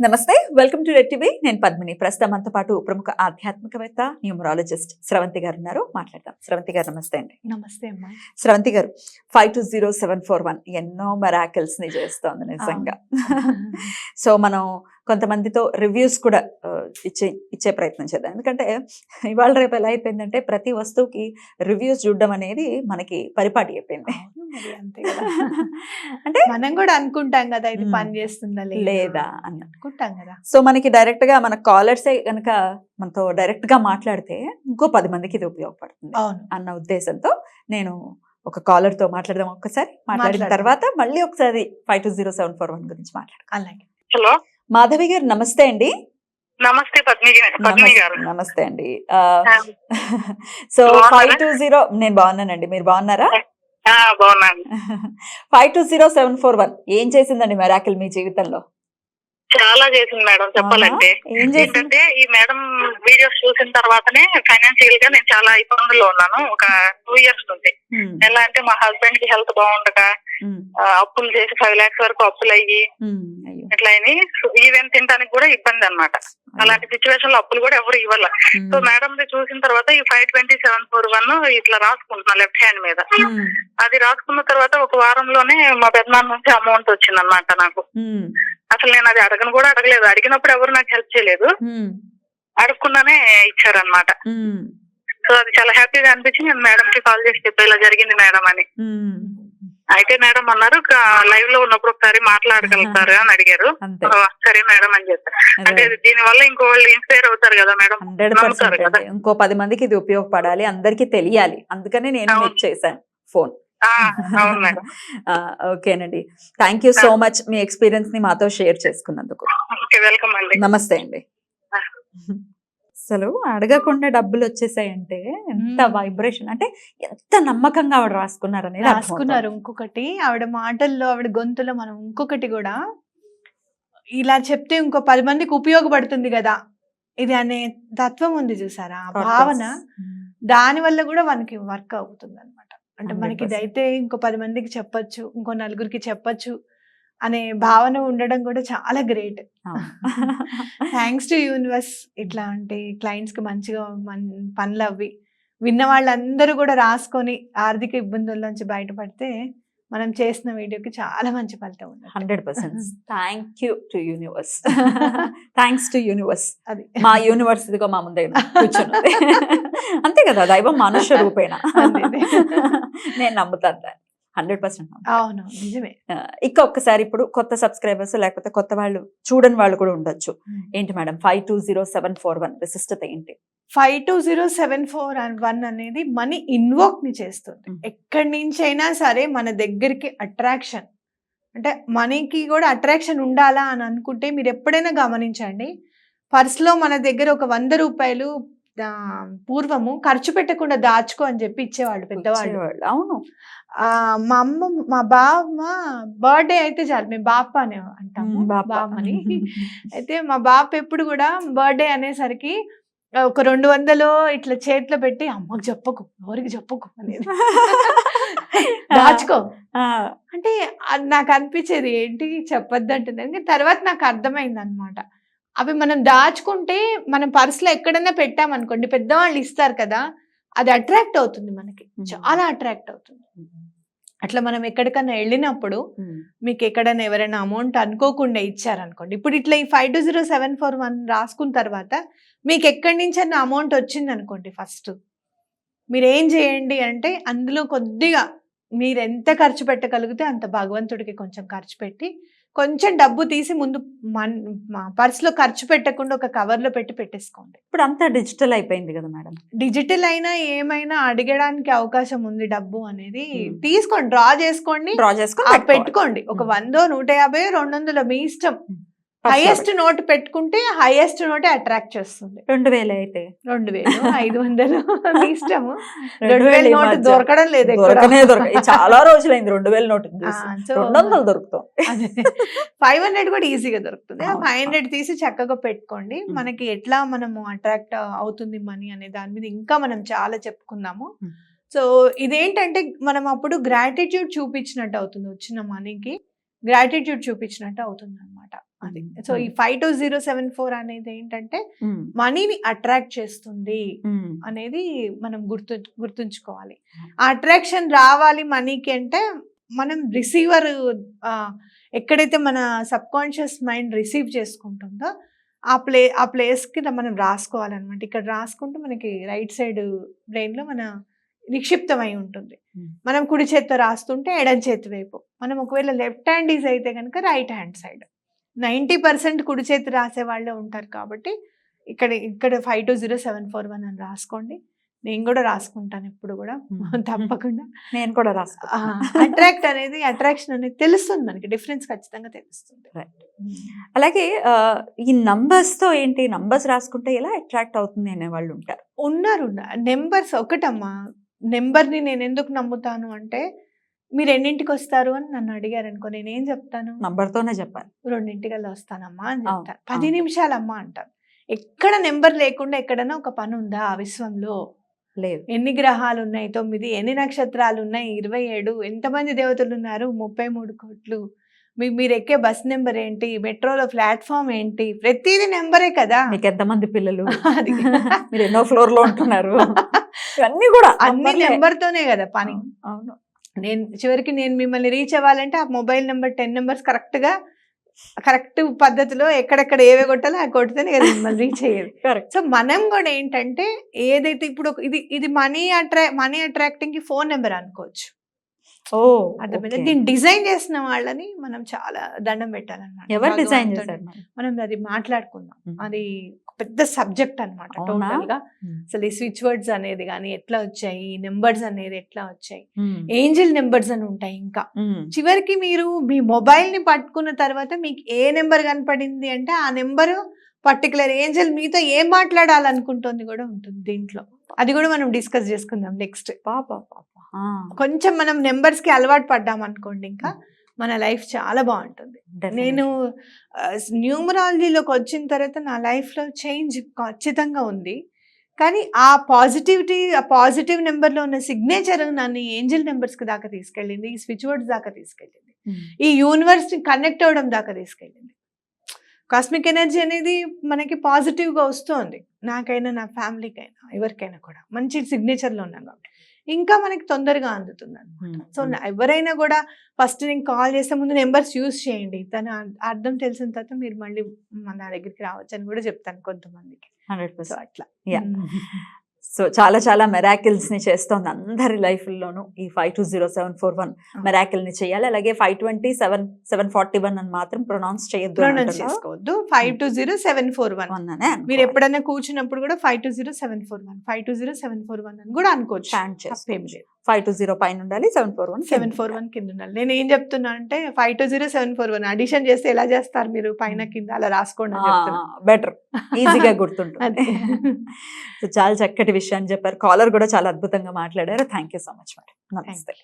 నమస్తే welcome to red TV. నేను పద్మిని. ప్రస్తుతం మనతో పాటు ప్రముఖ ఆధ్యాత్మికవేత్త న్యూమరాలజిస్ట్ స్రవంతి గారు ఉన్నారు. మాట్లాడదాం. స్రవంతి గారు నమస్తే అండి. నమస్తే అమ్మా. Sravanthi garu five two zero seven four one ఎన్నో మెరాకిల్స్ని చేస్తోంది నిజంగా. సో మనం కొంతమందితో రివ్యూస్ కూడా ఇచ్చే ఇచ్చే ప్రయత్నం చేద్దాం. ఎందుకంటే ఇవాళ రేపు ఎలా అయిపోయిందంటే ప్రతి వస్తువుకి రివ్యూస్ చూడడం అనేది మనకి పరిపాటి అయిపోయింది. అంటే మనం కూడా అనుకుంటాం కదా ఇది. పని చేస్తుందా లేదా అన్న. అనుకుంటాం కదా. సో మనకి డైరెక్ట్గా మన కాలర్సే కనుక మనతో డైరెక్ట్గా మాట్లాడితే ఇంకో పది మందికి ఇది ఉపయోగపడుతుంది అవును. అన్న ఉద్దేశంతో నేను ఒక కాలర్తో మాట్లాడదాం. ఒక్కసారి మాట్లాడిన. తర్వాత మళ్ళీ ఒకసారి five two zero seven four one గురించి మాట్లాడదాం. అలాగే. హలో. మాధవి గారు నమస్తే అండి. నమస్తే నమస్తే- అండి. సో? ఫైవ్ టూ జీరో నేను బాగున్నానండి. మీరు బాగున్నారా? బాగున్నాను. Five two zero seven four one ఏం చేసిందండి మెరాకిల్ మీ జీవితంలో? చాలా చేసింది మేడం చెప్పాలంటే. ఏంటంటే ఈ మేడం వీడియోస్ చూసిన తర్వాతనే ఫైనాన్షియల్గా నేను చాలా ఇబ్బందుల్లో ఉన్నాను. ఒక టూ ఇయర్స్ నుంచి హ్మ్, ఎలా అంటే మా హస్బెండ్కి హెల్త్ బాగుండక అప్పులు చేసి ఫైవ్ లాక్స్ వరకు అప్పులు అయ్యి ఇట్లా అయినాయి. ఈవెన్ తినడానికి కూడా ఇబ్బంది అన్నమాట. అలాంటి సిచ్యువేషన్లో అప్పులు కూడా ఎవరు ఇవ్వాల. సో మేడం చూసిన తర్వాత ఈ five twenty seven four one ఇట్లా రాసుకుంటున్నా లెఫ్ట్ హ్యాండ్ మీద. అది రాసుకున్న తర్వాత ఒక వారంలోనే మా పెద్దనాన్న నుంచి అమౌంట్ వచ్చింది అనమాట నాకు అసలు నేను అది అడగను కూడా అడగలేదు. అడిగినప్పుడు ఎవరు నాకు హెల్ప్ చేయలేదు. అడగకుండానే ఇచ్చారనమాట సో అది చాలా హ్యాపీగా అనిపించి నేను మేడం కి కాల్ చేసి చెప్పా ఇలా జరిగింది మేడం అని. అయితే మేడం అన్నారు లైవ్లో ఉన్నప్పుడు ఒకసారి మాట్లాడగలుగుతారు అని అడిగారు. అంతే. "ఆ, సరే మేడం అని చెప్పారు. అంటే దీని వల్ల ఇంకో వాళ్ళు ఇన్స్పైర్ అవుతారు కదా మేడం. ఇంకో పది మందికి ఇది ఉపయోగపడాలి అందరికీ తెలియాలి. అందుకనే నేను చేశాను ఫోన్. ఆ, అవును మేడం. ఓకేనండి. థ్యాంక్ యూ సో మచ్ మీ ఎక్స్పీరియన్స్ని మాతో షేర్ చేసుకున్నందుకు. ఓకే వెల్కమ్ అండి. నమస్తే అండి. అసలు అడగకుండా డబ్బులు వచ్చేసాయంటే ఎంత. వైబ్రేషన్ అంటే ఎంత నమ్మకంగా ఆవిడ రాసుకున్నారు అనేది రాసుకున్నారు ఇంకొకటి ఆవిడ మాటల్లో ఆవిడ గొంతులో మనం ఇంకొకటి కూడా ఇలా చెప్తే ఇంకో పది మందికి ఉపయోగపడుతుంది కదా. ఇది అనే తత్వం ఉంది చూసారా? ఆ భావన దాని వల్ల కూడా మనకి వర్క్ అవుతుంది అనమాట అంటే మనకి 100%. ఇదైతే ఇంకో పది మందికి చెప్పొచ్చు ఇంకో నలుగురికి చెప్పొచ్చు అనే భావన ఉండడం కూడా చాలా గ్రేట్. థ్యాంక్స్ టు యూనివర్స్ ఇట్లాంటి క్లయింట్స్కి మంచిగా పనులు అవి విన్న వాళ్ళందరూ కూడా రాసుకొని ఆర్థిక ఇబ్బందుల నుంచి బయటపడితే మనం చేసిన వీడియోకి చాలా మంచి ఫలితం ఉంది hundred percent. Thank you to universe. Thanks to universe. అది. మా యూనివర్స్ ఇదిగో మా ముందే కూర్చున్నది అంతే కదా దైవం మనుష్య రూపేణ. నేను నమ్ముతాను హండ్రెడ్ పర్సెంట్ అవును నిజమే. ఇంకా ఒక్కసారి ఇప్పుడు కొత్త సబ్స్క్రైబర్స్ లేకపోతే కొత్త వాళ్ళు చూడని వాళ్ళు కూడా ఉండొచ్చు. ఏంటి madam? Five two zero seven four one విశిష్టత ఏంటి? Five two zero seven four one అనేది మనీ ఇన్వోక్ని చేస్తుంది. ఎక్కడి నుంచి అయినా సరే మన దగ్గరికి అట్రాక్షన్ అంటే మనీకి కూడా అట్రాక్షన్ ఉండాలా అని అనుకుంటే మీరు ఎప్పుడైనా గమనించండి. పర్స్లో మన దగ్గర ఒక వంద రూపాయలు పూర్వము ఖర్చు పెట్టకుండా దాచుకో అని చెప్పి ఇచ్చేవాళ్ళు పెద్దవాళ్ళు. వచ్చేవాళ్ళు. అవును. ఆ, మా అమ్మ మా బామ్మ బర్త్డే అయితే చాలు. మేము బాప అనే అంటాము. బామ్మని. అయితే మా బాప ఎప్పుడు కూడా బర్త్డే అనేసరికి ఒక రెండు వందలు ఇట్లా చేతిలో పెట్టి అమ్మకి చెప్పకు ఎవరికి చెప్పకు అనేది. దాచుకో. అంటే నాకు అనిపించేది ఏంటి చెప్పొద్దు అంటుంది తర్వాత నాకు అర్థమైంది అనమాట అవి మనం దాచుకుంటే మనం పర్సులో ఎక్కడైనా పెట్టామనుకోండి పెద్దవాళ్ళు ఇస్తారు కదా అది అట్రాక్ట్ అవుతుంది మనకి. చాలా అట్రాక్ట్ అవుతుంది అట్లా మనం ఎక్కడికైనా వెళ్ళినప్పుడు. మీకు ఎక్కడైనా ఎవరైనా అమౌంట్ అనుకోకుండా ఇచ్చారనుకోండి ఇప్పుడు ఇట్లా ఈ five two zero seven four one రాసుకున్న తర్వాత మీకు ఎక్కడి నుంచి అన్న అమౌంట్ వచ్చింది అనుకోండి ఫస్ట్ మీరు ఏం చేయండి అంటే అందులో కొద్దిగా మీరు ఎంత ఖర్చు పెట్టగలిగితే అంత భగవంతుడికి కొంచెం ఖర్చు పెట్టి కొంచెం డబ్బు తీసి ముందు మన్ పర్సులో ఖర్చు పెట్టకుండా ఒక కవర్లో పెట్టి పెట్టేసుకోండి ఇప్పుడు అంతా డిజిటల్ అయిపోయింది కదా మేడం డిజిటల్ అయినా ఏమైనా అడగడానికి అవకాశం ఉంది డబ్బు అనేది. తీసుకోండి డ్రా చేసుకోండి డ్రా చేసుకొని పెట్టుకోవాలి. పెట్టుకోండి ఒక. వందో నూట యాభై రెండు వందలు మీ ఇష్టం హైయెస్ట్ నోట్ పెట్టుకుంటే హైయెస్ట్ నోటే అట్రాక్ట్ చేస్తుంది. రెండు వేలు అయితే. రెండు వేలు ఐదు వందలు ఇష్టము. రెండు వేల నోట్ దొరకడం లేదు చాలా రోజులైంది రెండు వేల నోటు ఆ, రెండు వందలు దొరుకుతాం. ఫైవ్ హండ్రెడ్ కూడా ఈజీగా దొరుకుతుంది. అవును. ఫైవ్ హండ్రెడ్ తీసి చక్కగా పెట్టుకోండి. మనకి ఎట్లా మనము అట్రాక్ట్ అవుతుంది మనీ అనే దాని మీద ఇంకా మనం చాలా చెప్పుకుందాము. సో ఇదేంటంటే మనం అప్పుడు గ్రాటిట్యూడ్ చూపించినట్టు అవుతుంది. వచ్చిన మనీకి గ్రాటిట్యూడ్ చూపించినట్టు అవుతుంది అనమాట అది. సో ఈ five two zero seven four అనేది ఏంటంటే మనీని అట్రాక్ట్ చేస్తుంది అనేది మనం గుర్తు గుర్తుంచుకోవాలి. ఆ అట్రాక్షన్ రావాలి మనీకి అంటే మనం రిసీవర్ ఎక్కడైతే మన సబ్ కాన్షియస్ మైండ్ రిసీవ్ చేసుకుంటుందో ఆ ప్లే ఆ ప్లేస్కి మనం రాసుకోవాలన్నమాట. ఇక్కడ రాసుకుంటే మనకి రైట్ సైడ్ బ్రెయిన్లో మన నిక్షిప్తమై ఉంటుంది. మనం కుడి చేత్తో రాస్తుంటే ఎడం చేతి వైపు. మనం ఒకవేళ లెఫ్ట్ హ్యాండీస్ అయితే కనుక right hand side. Ninety percent కుడి చేతి రాసే వాళ్ళే ఉంటారు కాబట్టి ఇక్కడ ఇక్కడ five two zero seven four one అని రాసుకోండి. నేను కూడా రాసుకుంటాను ఎప్పుడు కూడా. Hmm. తప్పకుండా. నేను కూడా రాసుకో అట్రాక్ట్ అనేది అట్రాక్షన్ అనేది తెలుస్తుంది మనకి. డిఫరెన్స్ ఖచ్చితంగా తెలుస్తుంది. Right. అలాగే ఆ, ఈ నంబర్స్తో ఏంటి? నంబర్స్ రాసుకుంటే ఎలా అట్రాక్ట్ అవుతుంది అనే వాళ్ళు ఉంటారు? ఉన్నారు నెంబర్స్ ఒకటమ్మా. నెంబర్ని నేను ఎందుకు నమ్ముతాను అంటే మీరు ఎన్నింటికి వస్తారు? అని నన్ను అడిగారు అనుకో నేనేం చెప్తాను? నంబర్ తోనే చెప్పాలి. రెండింటికల్లా వస్తానమ్మా అని చెప్తాను పది. నిమిషాలమ్మా అంటాను ఎక్కడ నెంబర్ లేకుండా ఎక్కడైనా ఒక పని ఉందా ఆ విశ్వంలో? లేదు. ఎన్ని గ్రహాలు ఉన్నాయి తొమ్మిది. ఎన్ని నక్షత్రాలు ఉన్నాయి ఇరవై ఏడు. ఎంతమంది దేవతలు ఉన్నారు ముప్పై మూడు కోట్లు. మీ మీరు ఎక్కే బస్ నెంబర్ ఏంటి? మెట్రోలో ప్లాట్ఫామ్ ఏంటి? ప్రతిదీ నెంబరే కదా! మీకు ఎంతమంది పిల్లలు? అది. మీరు ఎన్నో ఫ్లోర్లో ఉంటున్నారు. ఇవన్నీ కూడా అన్ని. నెంబర్ తోనే కదా పని. అవును. నేను చివరికి నేను మిమ్మల్ని రీచ్ అవ్వాలంటే ఆ మొబైల్ నెంబర్ టెన్ నెంబర్స్ కరెక్ట్గా కరెక్ట్ పద్ధతిలో ఎక్కడెక్కడ ఏవే కొట్టాలో ఆ కొడితేనే కదా మిమ్మల్ని రీచ్ అయ్యేది కరెక్ట్ సో మనం కూడా ఏంటంటే ఏదైతే ఇప్పుడు ఇది ఇది మనీ అట్రా మనీ అట్రాక్టింగ్కి ఫోన్ నెంబర్ అనుకోవచ్చు ఓ అర్థమైందా. దీన్ని డిజైన్ చేసిన వాళ్ళని మనం చాలా దండం పెట్టాలన్నమాట ఎవరు డిజైన్. చేశారు మరి? మనం అది మాట్లాడుకుందాం. అది పెద్ద సబ్జెక్ట్ అన్నమాట అవునా? టోటల్గా మ్మ్. అసలు ఈ స్విచ్ వర్డ్స్ అనేది కానీ ఎట్లా వచ్చాయి? నెంబర్స్ అనేది ఎట్లా వచ్చాయి. ఏంజిల్ నెంబర్స్ అని ఉంటాయి ఇంకా. చివరికి మీరు మీ మొబైల్ని పట్టుకున్న తర్వాత మీకు ఏ నెంబర్ కనపడింది అంటే ఆ నెంబర్ పర్టికులర్ ఏంజల్ మీతో ఏం మాట్లాడాలనుకుంటుంది కూడా ఉంటుంది దీంట్లో. అది కూడా మనం డిస్కస్ చేసుకుందాం నెక్స్ట్. పాప పాప. కొంచెం మనం నెంబర్స్కి అలవాటు పడ్డాం అనుకోండి ఇంకా మన లైఫ్ చాలా బాగుంటుంది. నేను న్యూమరాలజీలోకి వచ్చిన తర్వాత నా లైఫ్లో చేంజ్ ఖచ్చితంగా ఉంది. కానీ ఆ పాజిటివిటీ ఆ పాజిటివ్ నెంబర్లో ఉన్న సిగ్నేచర్ నన్ను ఏంజిల్ నెంబర్స్కి దాకా తీసుకెళ్ళింది ఈ స్విచ్ వర్డ్స్ దాకా తీసుకెళ్ళింది. ఈ యూనివర్స్ని కనెక్ట్ అవ్వడం దాకా తీసుకెళ్ళింది. కాస్మిక్ ఎనర్జీ అనేది మనకి పాజిటివ్గా వస్తుంది. నాకైనా నా ఫ్యామిలీకైనా ఎవరికైనా కూడా. మంచి సిగ్నేచర్లో ఉన్నాం కాబట్టి. ఇంకా మనకి తొందరగా అందుతుంది అనమాట. సో ఎవరైనా కూడా ఫస్ట్ నేను కాల్ చేసే ముందు నెంబర్స్ యూస్ చేయండి తన అర్థం తెలిసిన తర్వాత మీరు మళ్ళీ మన దగ్గరికి రావచ్చు అని కూడా చెప్తాను కొంతమందికి 100%. సో అట్లా. సో చాలా చాలా మెరాకిల్స్ని చేస్తోంది అందరి లైఫ్ లోను ఈ five two zero seven four one మెరాకిల్ని చేయాలి అలాగే five twenty seven seven forty one అని మాత్రం ప్రొనౌన్స్ చేయొద్దు ప్రొనౌన్స్. చేసుకోవద్దు five two zero seven four one అనే మీరు. ఎప్పుడైనా కూర్చున్నప్పుడు కూడా five two zero seven four one five two zero seven four one అని కూడా అనుకోవచ్చు. లేదు ఫైవ్ టూ జీరో పైన ఉండాలి seven four one seven four one కింద ఉండాలి. నేను ఏం చెప్తున్నా అంటే five two zero seven four one addition చేస్తే ఎలా చేస్తారు మీరు పైన కింద? అలా రాసుకోండి బెటర్ ఈజీగా గుర్తుంటుంది. అదే. సో చాలా చక్కటి విషయాన్ని చెప్పారు. కాలర్ కూడా చాలా అద్భుతంగా మాట్లాడారు. Thank you so much madam నమస్తే